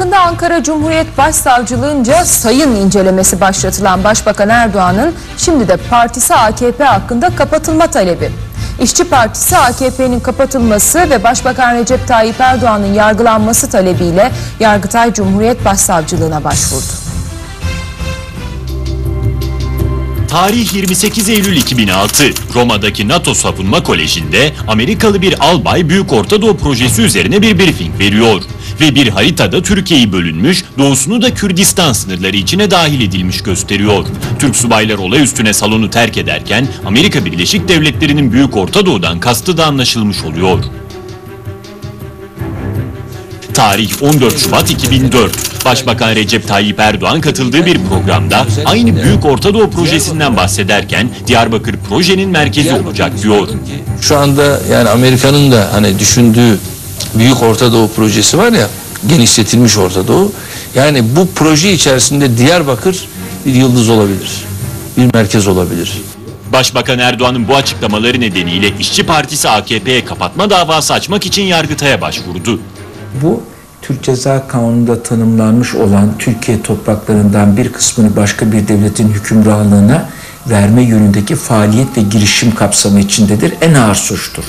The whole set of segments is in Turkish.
Yakında Ankara Cumhuriyet Başsavcılığınca sayın incelemesi başlatılan Başbakan Erdoğan'ın şimdi de partisi AKP hakkında kapatılma talebi. İşçi Partisi AKP'nin kapatılması ve Başbakan Recep Tayyip Erdoğan'ın yargılanması talebiyle Yargıtay Cumhuriyet Başsavcılığına başvurdu. Tarih 28 Eylül 2006. Roma'daki NATO Savunma Koleji'nde Amerikalı bir albay Büyük Orta Doğu projesi üzerine bir briefing veriyor. Ve bir haritada Türkiye'yi bölünmüş, doğusunu da Kürdistan sınırları içine dahil edilmiş gösteriyor. Türk subaylar olay üstüne salonu terk ederken Amerika Birleşik Devletleri'nin Büyük Orta Doğu'dan kastı da anlaşılmış oluyor. Tarih 14 Şubat 2004. Başbakan Recep Tayyip Erdoğan katıldığı bir programda aynı Büyük Orta Doğu projesinden bahsederken Diyarbakır projenin merkezi olacak diyor. Şu anda yani Amerika'nın da hani düşündüğü Büyük Orta Doğu projesi var ya genişletilmiş Orta Doğu. Yani bu proje içerisinde Diyarbakır bir yıldız olabilir. Bir merkez olabilir. Başbakan Erdoğan'ın bu açıklamaları nedeniyle İşçi Partisi AKP'ye kapatma davası açmak için Yargıtay'a başvurdu. Bu Türk Ceza Kanunu'nda tanımlanmış olan Türkiye topraklarından bir kısmını başka bir devletin hükümranlığına verme yönündeki faaliyet ve girişim kapsamı içindedir. En ağır suçtur.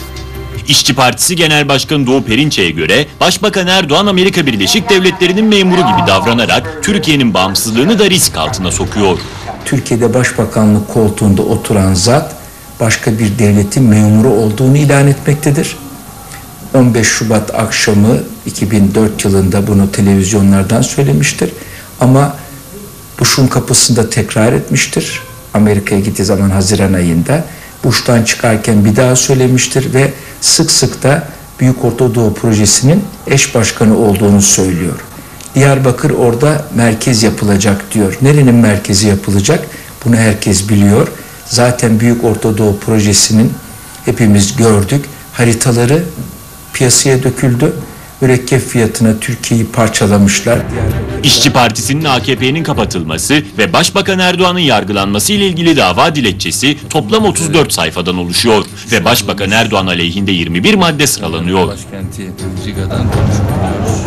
İşçi Partisi Genel Başkanı Doğu Perinçek'e göre Başbakan Erdoğan Amerika Birleşik Devletleri'nin memuru gibi davranarak Türkiye'nin bağımsızlığını da risk altına sokuyor. Türkiye'de başbakanlık koltuğunda oturan zat başka bir devletin memuru olduğunu ilan etmektedir. 15 Şubat akşamı 2004 yılında bunu televizyonlardan söylemiştir. Ama Bush'un kapısında tekrar etmiştir. Amerika'ya gittiği zaman Haziran ayında. Bush'tan çıkarken bir daha söylemiştir ve sık sık da Büyük Orta Doğu Projesi'nin eş başkanı olduğunu söylüyor. Diyarbakır orada merkez yapılacak diyor. Nerenin merkezi yapılacak? Bunu herkes biliyor. Zaten Büyük Orta Doğu Projesi'nin hepimiz gördük. Haritaları piyasaya döküldü. Mürekkep fiyatına Türkiye'yi parçalamışlar. İşçi Partisi'nin AKP'nin kapatılması ve Başbakan Erdoğan'ın yargılanması ile ilgili dava dilekçesi toplam 34 sayfadan oluşuyor ve Başbakan Erdoğan aleyhinde 21 madde sıralanıyor. Başkenti Riga'dan konuşuyoruz.